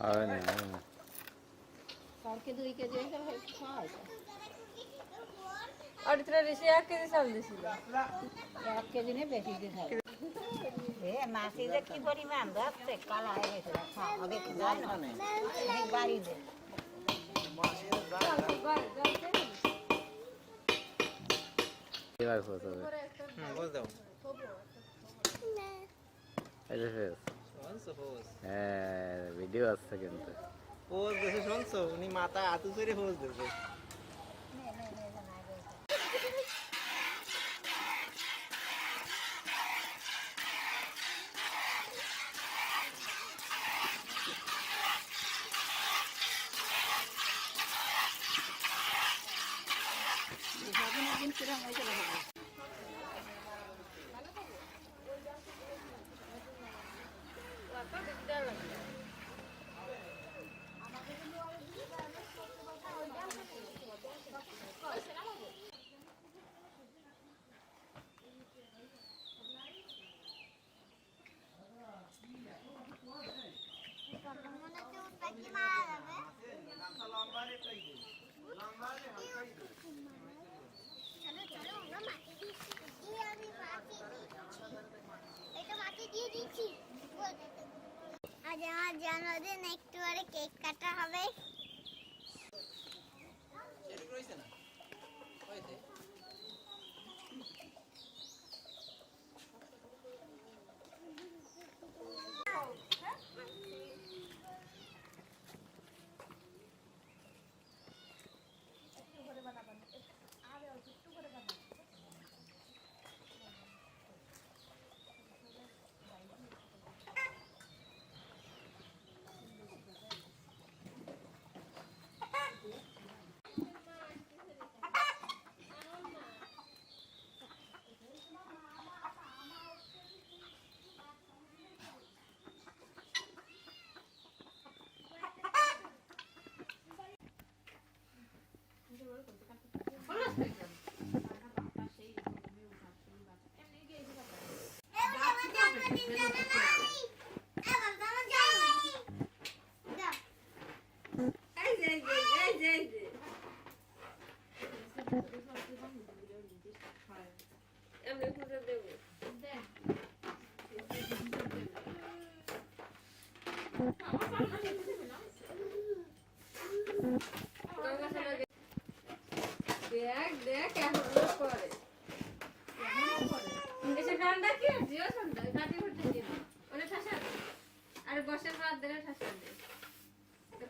হবে না না। কালকে দুই কেজি হয়েছে ভাই খাওয়া হয়েছে। অরিত্রা ঋষি এক কেজি চাল দিছিল। এক কেজি নিয়ে বেশি দিন হবে এ মাসি যে কি পরিমাণ ধরছে কালা হয়ে গেছে খাওয়া দেখে যায় না। অনেক বাড়ি দে। এবার খোঁজ হবে এই যে ফেস। হ্যাঁ ভিডিও আসছে কিন্তু। পোজ দেশে শুনছো? উনি মাথা আতু করে পোজ দেবে একদিন কিরম হয়েছে দেখা চলো চলো আমরা মাটি দিচ্ছি এই আমি মাটি দিচ্ছি এটা মাটি দিয়ে দিচ্ছি আজ আমার জন্মদিন একটু পরে কেক কাটা হবে এমনি খুঁজে দেবো দেখ দেখ এখন করে এসে ঠান্ডা কি জিও ঠান্ডা কাটি ফুটে দিন ওরে ঠাসা দে। আর বসে ভাত দিলে ঠাসা দে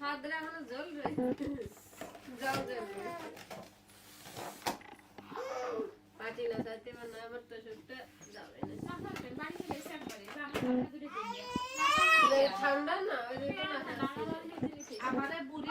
ভাত দিলে এখনও জল রয়েছে জল জল পাটি না চাইতে মানে আমার তো সুটটা যাবে না এই ঠান্ডা না ওই আমাদের বুড়ি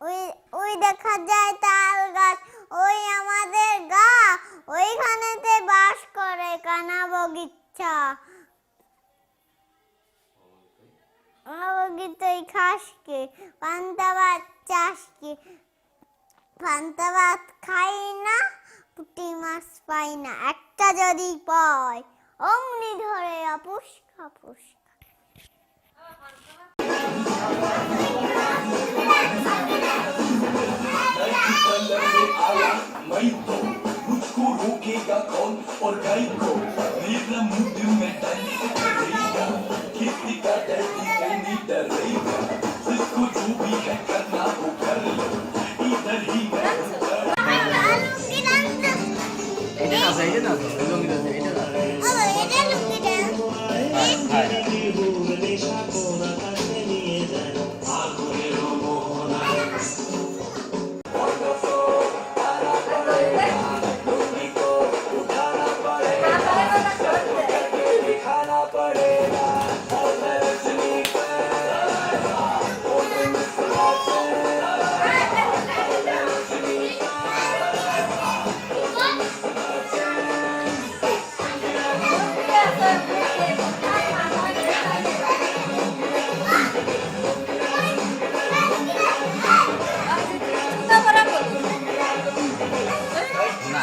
ওই ওই দেখা যায় তাল গাছ, ওই আমাদের গা, ওইখানেতে বাস করে কানা বগিচা বগিচাই খাসকে, পান্তা ভাত চাষকে পান্তা ভাত খাই না পুঁটি মাছ পাই না একটা যদি পায় অমনি ধরে আপুস খাপুস मैं तो मुझको रोकेगा कौन और गाय को मेरा मुंह में डाली না আছে এটা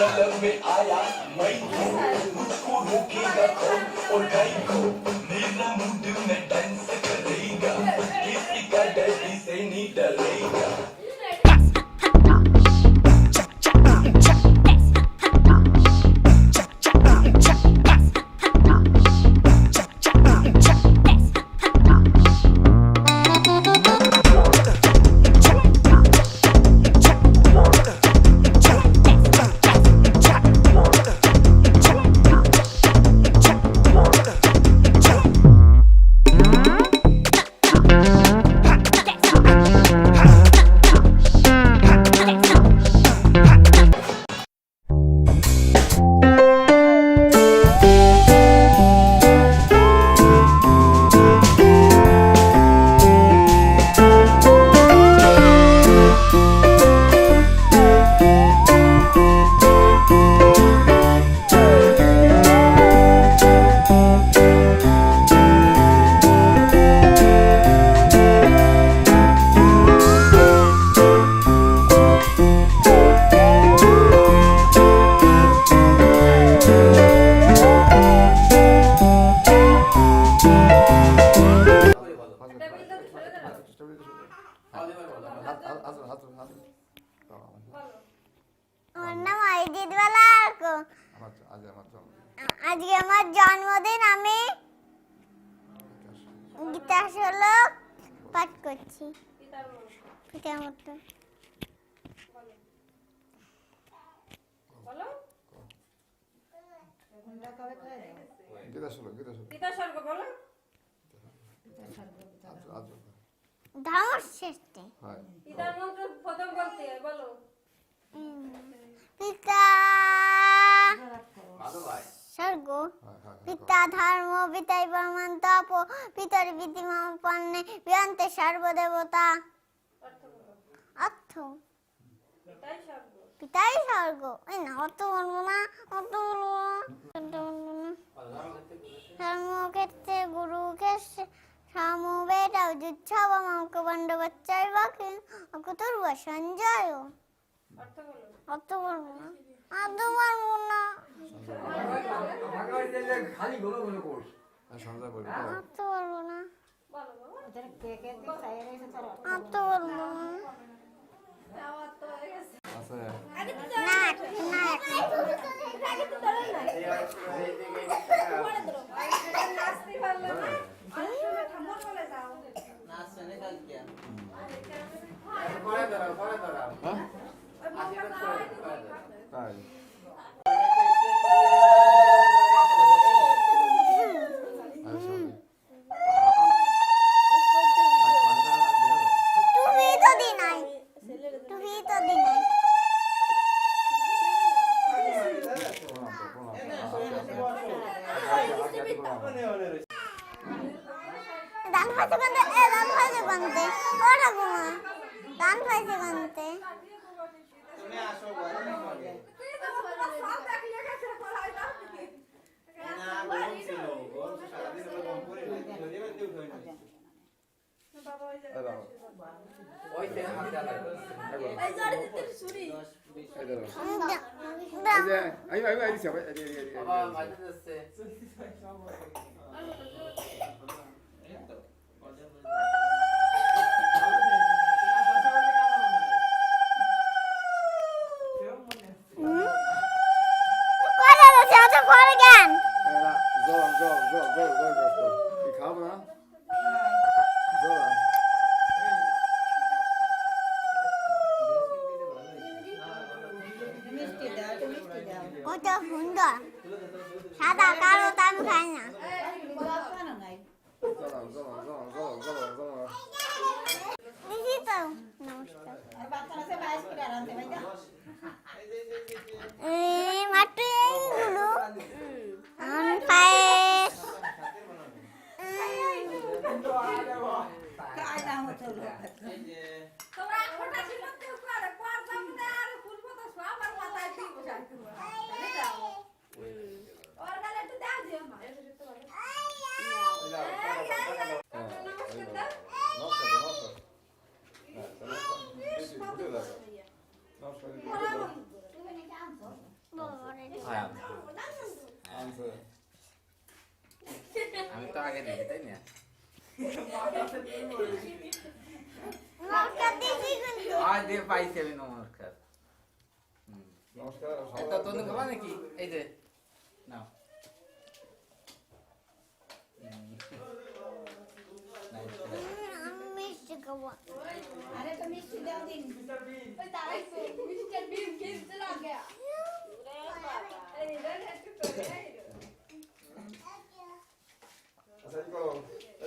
कलर में आया मैं हूँ मुझको रोकेगा कौन? और गाय को मेरा मुंड में আমার নাম অরিজিৎ বালাক আজকে আমার জন্মদিন আমি গীতা শ্লোক পাঠ করছি পিতার মতো গীতা শুনো গীতা স্বর্গ বলো আজ আজ ধর্মশ্রেষ্ঠে হয়। পিতার মন্ত্র প্রথম বলতে বলো। পিতা স্বর্গ। হয় হয় পিতা ধর্ম পিতাই ব্রহ্মাণ তপ পিতর বিধিমা পণ্যে বিয়ন্তে সর্বদেবতা। অর্থ পিতাই স্বর্গ। এই না অত বলব না অত বলব না। অত বলব না। ধর্মক্ষেত্রে গুরুক্ষেত্রে সমবেত যুচ্ছব মমক বন্ডবচ্চয় বাকি অকুতুর্ব সঞ্জয় অর্থ বলো অত বলব না। অত বলব না। সঞ্জয় বলবি অত বলব না। অত বলব না না। দান ফাইছে কানতে এ দান ফাইছে কানতে ওটা ঘুমা। দান ফাইছে ওই じゃあ、今、今いいですよ。あ、またです。কত সুন্দর। সাদা কালো তা আমি খাই না। জল জল জল জল জল জল দিদি তো নমস্কার এই মাত্র এইগুলো আমি পায়েস এই যে তোমরা এখনটা ছিল কেউ করে কোয়ার সামনে আর ফুল পাতা সব আর মাথায় দিয়ে বসাই তোমরা তাই দাও ওর গালে একটু দাও দিও মা নমস্কার দাও আমি তো আগে দেখি তাই না নমস্কার দিদি দিয়ে পাইছি আমি নমস্কার নমস্কার এটা তুমি খাবা নাকি এই যে নাও আরে তো মিষ্টি দাও দিন ওই কিনতে লাগে আচ্ছা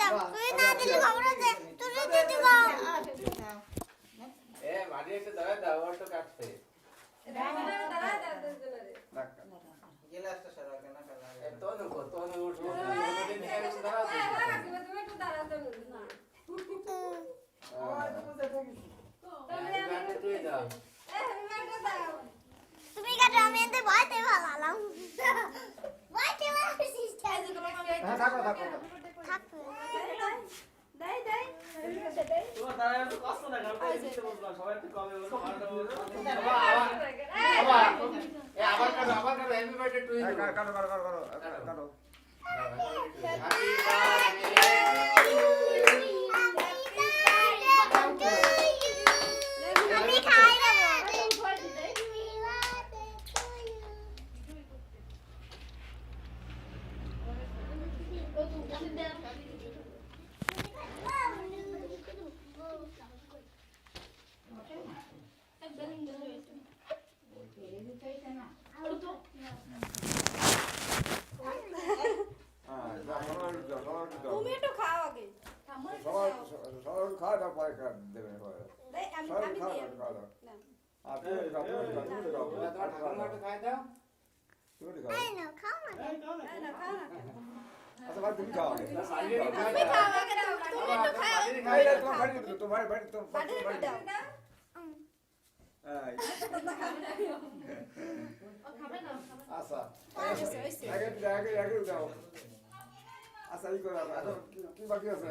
দাও করে না দিলে খবর আছে এটা টুই কাটো কাটো কাটো কাটো কাটো আচ্ছা কি বাকি আছে